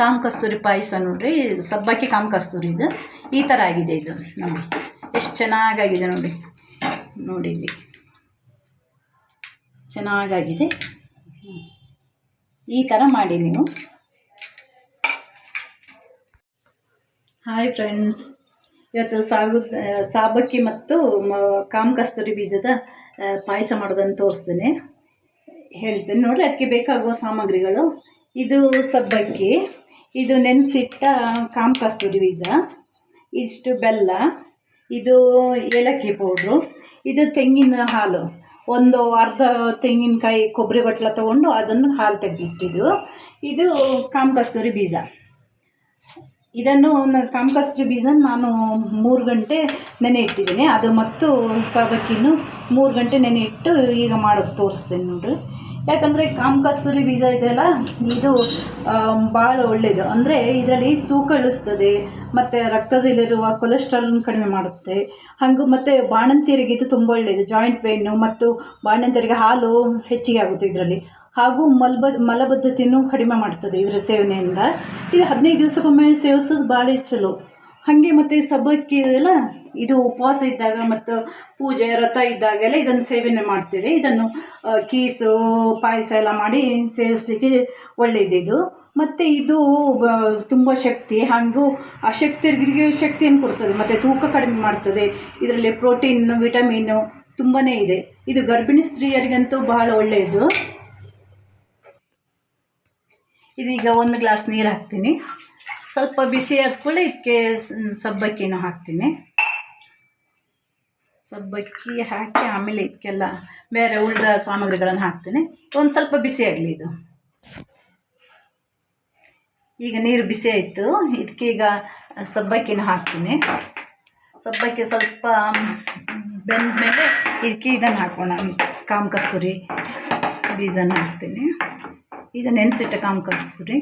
Com ಕಸ್ತೂರಿ ಪಾಯಸ ನೋಡಿರಿ, ಸಬ್ಬಕ್ಕಿ com ಕಸ್ತೂರಿ ಇದು. ಈ ಥರ ಆಗಿದೆ ಇದು ನೋಡಿ ಎಷ್ಟು ಚೆನ್ನಾಗಾಗಿದೆ ನೋಡಿ ನೋಡಿ ಇಲ್ಲಿ. ಚೆನ್ನಾಗಾಗಿದೆ. ಈ ಥರ ಮಾಡಿ ನೀವು. Hi friends. ಇವತ್ತು ಸಾಗು ಸಾಬಕ್ಕಿ ಮತ್ತು ಕಾಮ್ ಕಸ್ತೂರಿ ಬೀಜದ ಪಾಯಸ ಮಾಡೋದನ್ನು ತೋರಿಸ್ತೇನೆ. ಹೇಳ್ತೇನೆ ನೋಡಿರಿ, ಅದಕ್ಕೆ ಬೇಕಾಗುವ ಸಾಮಗ್ರಿಗಳು. ಇದು ಸಬ್ಬಕ್ಕಿ, ಇದು ನೆನೆಸಿಟ್ಟ ಕಾಮ್ ಕಸ್ತೂರಿ ಬೀಜ ಇಷ್ಟು ಬೆಲ್ಲ, ಇದು ಏಲಕ್ಕಿ ಪೌಡ್ರು, ಇದು ತೆಂಗಿನ ಹಾಲು. ಒಂದು ಅರ್ಧ ತೆಂಗಿನಕಾಯಿ ಕೊಬ್ಬರಿ ಬಟ್ಲ ತೊಗೊಂಡು ಅದನ್ನು ಹಾಲು ತೆಗೆದಿಟ್ಟಿದ್ದು. ಇದು ಕಾಮ್ ಕಸ್ತೂರಿ ಬೀಜ ಇದನ್ನು ನ- ಕಾಮ್ ಕಸ್ತೂರಿ ಬೀಜ ನಾನು ಮೂರು ಗಂಟೆ ನೆನೆ ಇಟ್ಟಿದ್ದೀನಿ. ಅದು ಮತ್ತು ಸಬ್ಬಕ್ಕಿನೂ ಮೂರು ಗಂಟೆ ನೆನೆ ಇಟ್ಟು ಈಗ ಮಾಡೋದು ತೋರಿಸ್ತೇನೆ ನೋಡ್ರಿ. ಯಾಕಂದರೆ ಕಾಮ್ ಕಸ್ತೂರಿ ಬೀಜ ಇದೆಲ್ಲ ಇದು ಭಾಳ ಒಳ್ಳೆಯದು ಅಂದರೆ ಇದರಲ್ಲಿ ತೂಕ ಇಳಿಸ್ತದೆ, ಮತ್ತು ರಕ್ತದಲ್ಲಿರುವ ಕೊಲೆಸ್ಟ್ರಾಲ್ ಕಡಿಮೆ ಮಾಡುತ್ತೆ. ಹಾಗೂ ಮತ್ತು ಬಾಣಂತಿಯರಿಗೆ ಇದು ತುಂಬ ಒಳ್ಳೆಯದು ಜಾಯಿಂಟ್ ಪೇಯ್ನು ಮತ್ತು ಬಾಣಂತಿಯರಿಗೆ ಹಾಲು ಹೆಚ್ಚಿಗೆ ಆಗುತ್ತೆ ಇದರಲ್ಲಿ. ಹಾಗೂ ಮಲ್ಬ ಮಲಬದ್ಧತೆಯನ್ನು ಕಡಿಮೆ ಮಾಡ್ತದೆ ಇದರ ಸೇವನೆಯಿಂದ. ಇದು ಹದಿನೈದು ದಿವಸಕ್ಕೊಮ್ಮೆ ಸೇವಿಸೋದು ಭಾಳ ಚಲೋ. ಹಾಗೆ ಮತ್ತೆ ಸಬ್ಬಕ್ಕಿ ಇದೆಲ್ಲ, ಇದು ಉಪವಾಸ ಇದ್ದಾಗ ಮತ್ತು ಪೂಜೆ ವ್ರತ ಇದ್ದಾಗೆಲ್ಲ ಇದನ್ನು ಸೇವನೆ ಮಾಡ್ತೀವಿ. ಇದನ್ನು ಕೀಸು, ಪಾಯಸ ಎಲ್ಲ ಮಾಡಿ ಸೇವಿಸ್ಲಿಕ್ಕೆ ಒಳ್ಳೆಯದಿದು ಮತ್ತು ಇದು ತುಂಬ ಶಕ್ತಿ. ಹಾಗೂ ಆ ಅಶಕ್ತರಿಗೆ ಶಕ್ತಿಯನ್ನು ಕೊಡ್ತದೆ. ಮತ್ತು ತೂಕ ಕಡಿಮೆ ಮಾಡ್ತದೆ. ಇದರಲ್ಲಿ ಪ್ರೋಟೀನ್ ವಿಟಮಿನ್ನು ತುಂಬಾ ಇದೆ. ಇದು ಗರ್ಭಿಣಿ ಸ್ತ್ರೀಯರಿಗಂತೂ ಬಹಳ ಒಳ್ಳೆಯದು ಇದೀಗ ಒಂದು ಗ್ಲಾಸ್ ನೀರು ಹಾಕ್ತೀನಿ. ಸ್ವಲ್ಪ ಬಿಸಿ ಆದ ಕೂಡಲೇ ಇದಕ್ಕೆ ಸಬ್ಬಕ್ಕಿನೂ ಹಾಕ್ತೀನಿ. ಸಬ್ಬಕ್ಕಿ ಹಾಕಿ ಆಮೇಲೆ ಇದಕ್ಕೆಲ್ಲ ಬೇರೆ ಉಳಿದ ಸಾಮಗ್ರಿಗಳನ್ನು ಹಾಕ್ತೀನಿ. ಒಂದು ಸ್ವಲ್ಪ ಬಿಸಿ ಆಗಲಿ ಇದು. ಈಗ ನೀರು ಬಿಸಿ ಆಯಿತು. ಇದಕ್ಕೀಗ ಸಬ್ಬಕ್ಕಿನ ಹಾಕ್ತೀನಿ. ಸಬ್ಬಕ್ಕಿ ಸ್ವಲ್ಪ ಬೆಂದ ಮೇಲೆ ಇದಕ್ಕೆ ಇದನ್ನು ಹಾಕೋಣ. ಕಾಮ್ ಕಸ್ತೂರಿ ಬೀಜನ ಹಾಕ್ತೀನಿ. ಈಗ ನೆನೆಸಿಟ್ಟ ಕಾಮ್ ಕಸ್ತೂರಿ.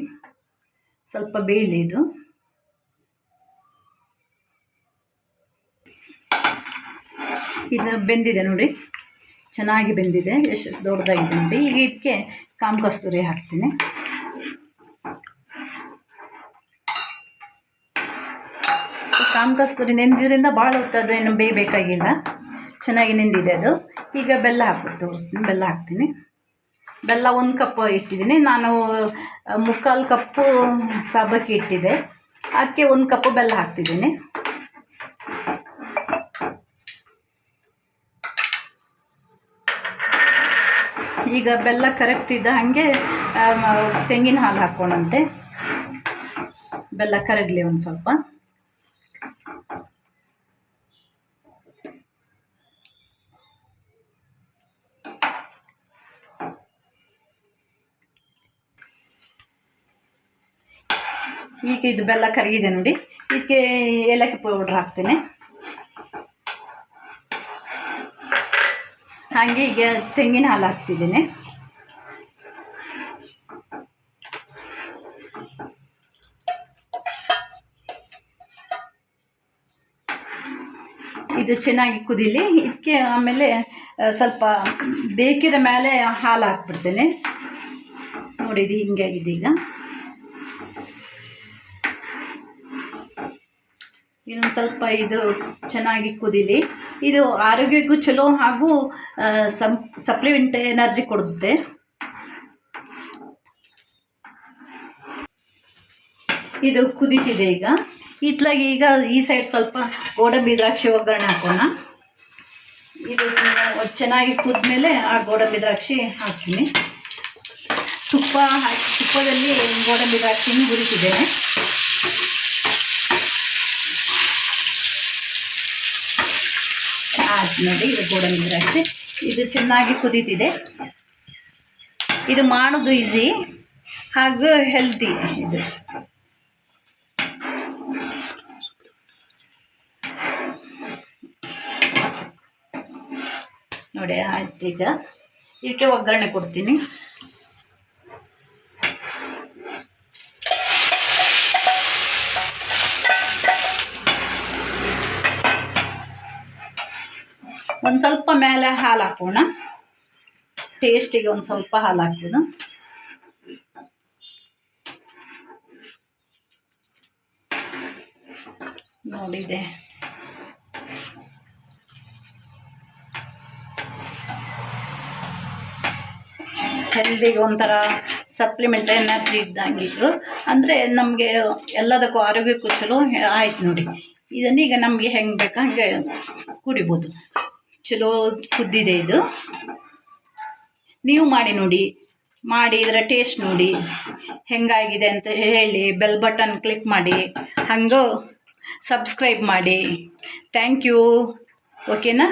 ಸ್ವಲ್ಪ ಬೇಯಲಿ ಇದು. ಇದು ಬೆಂದಿದೆ ನೋಡಿ. ಚೆನ್ನಾಗಿ ಬೆಂದಿದೆ. ಎಷ್ಟು ದೊಡ್ಡದಾಗಿದೆ ನೋಡಿ. ಈಗ ಇದಕ್ಕೆ ಕಾಮ್ ಕಸ್ತೂರಿ ಹಾಕ್ತೀನಿ. ಕಾಮ್ ಕಸ್ತೂರಿ ನೆಂದಿದ್ರಿಂದ ಭಾಳ ಹೊತ್ತು ಏನು ಬೇಯಬೇಕಾಗಿಲ್ಲ. ಚೆನ್ನಾಗಿ ನೆಂದಿದೆ ಅದು. ಈಗ ಬೆಲ್ಲ ಹಾಕ್ಬಿಟ್ಟು ತೋರಿಸ್ತೀನಿ. ಬೆಲ್ಲ ಹಾಕ್ತೀನಿ. ಬೆಲ್ಲ ಒಂದು ಕಪ್ ಇಟ್ಟಿದ್ದೀನಿ. ನಾನು ಮುಕ್ಕಾಲು ಕಪ್ಪು ಸಾಬಕ್ಕಿ ಇಟ್ಟಿದ್ದೆ ಅದಕ್ಕೆ ಒಂದು ಕಪ್ಪು ಬೆಲ್ಲ ಹಾಕ್ತಿದ್ದೀನಿ. ಈಗ ಬೆಲ್ಲ ಕರಗ್ತಿದ್ದ ಹಾಗೆ ತೆಂಗಿನ ಹಾಲು ಹಾಕ್ಕೊಂಡಂತೆ ಬೆಲ್ಲ ಕರಗಲಿ ಒಂದು ಸ್ವಲ್ಪ. ಈಗ ಇದು ಬೆಲ್ಲ ಕರಗಿದೆ ನೋಡಿ. ಇದಕ್ಕೆ ಏಲಕ್ಕಿ ಪೌಡ್ರ್ ಹಾಕ್ತೇನೆ. ಹಾಗೆ ಈಗ ತೆಂಗಿನ ಹಾಲು ಹಾಕ್ತಿದ್ದೇನೆ. ಇದು ಚೆನ್ನಾಗಿ ಕುದಿಲಿ. ಇದಕ್ಕೆ ಆಮೇಲೆ ಸ್ವಲ್ಪ ಬೇಕಿರೋ ಮೇಲೆ ಹಾಲು ಹಾಕ್ಬಿಡ್ತೇನೆ. ನೋಡಿ, ಇದು ಹಿಂಗಾಗಿದೆ ಈಗ. ಇನ್ನೊಂದು ಸ್ವಲ್ಪ ಇದು ಚೆನ್ನಾಗಿ ಕುದೀಲಿ. ಇದು ಆರೋಗ್ಯಕ್ಕೂ ಚಲೋ ಹಾಗೂ ಸಂ ಸಪ್ಲಿಮೆಂಟ್ ಎನರ್ಜಿ ಕೊಡುತ್ತೆ. ಇದು ಕುದೀತಿದೆ ಈಗ. ಇತ್ಲಾಗಿ ಈಗ ಈ ಸೈಡ್ ಸ್ವಲ್ಪ ಗೋಡಂಬಿ ದ್ರಾಕ್ಷಿ ಒಗ್ಗರಣೆ ಹಾಕೋಣ. ಇದು ಚೆನ್ನಾಗಿ ಕುದ್ಮೇಲೆ ಆ ಗೋಡಂಬಿ ದ್ರಾಕ್ಷಿ ಹಾಕ್ತೀನಿ. ತುಪ್ಪ ಹಾಕಿ, ತುಪ್ಪದಲ್ಲಿ ಗೋಡಂಬಿ ದ್ರಾಕ್ಷಿನೂ ಹುರಿತಿದ್ದೇನೆ ಆಯ್ತು ನೋಡಿ, ಇದು ಗೋಡಂಬಿ ದ್ರಾಕ್ಷಿ ಇದು ಚೆನ್ನಾಗಿ ಕುದೀತಿದೆ. ಇದು ಮಾಡೋದು ಈಸಿ ಹಾಗೂ ಹೆಲ್ತಿ ಇದು. ನೋಡಿ, ಆಯ್ತು ಈಗ. ಇದಕ್ಕೆ ಒಗ್ಗರಣೆ ಕೊಡ್ತೀನಿ. ಒಂದು ಸ್ವಲ್ಪ ಮೇಲೆ ಹಾಲು ಹಾಕೋಣ. ಟೇಸ್ಟಿಗೆ ಒಂದು ಸ್ವಲ್ಪ ಹಾಲು ಹಾಕೋಣ ನೋಡಿದೆ. ಹೆಲ್ದಿಗೆ ಒಂಥರ ಸಪ್ಲಿಮೆಂಟ್ ಎನರ್ಜಿ ಇದ್ದಂಗಿದ್ರು. ಅಂದರೆ ನಮಗೆ ಎಲ್ಲದಕ್ಕೂ ಆರೋಗ್ಯಕ್ಕೂ ಚಲೋ ಆಯ್ತು ನೋಡಿ. ಇದನ್ನೀಗ ನಮಗೆ ಹೆಂಗೆ ಬೇಕೋ ಹಂಗೆ ಕುಡಿಬೋದು. ಚಲೋ ಕುದ್ದಿದೆ ಇದು. ನೀವು ಮಾಡಿ ನೋಡಿ. ಮಾಡಿ ಇದರ ಟೇಸ್ಟ್ ನೋಡಿ. ಹೆಂಗಾಗಿದೆ ಅಂತ ಹೇಳಿ ಬೆಲ್ ಬಟನ್ ಕ್ಲಿಕ್ ಮಾಡಿ. ಹಾಗೂ ಸಬ್ಸ್ಕ್ರೈಬ್ ಮಾಡಿ. ಥ್ಯಾಂಕ್ ಯು ಓಕೆನಾ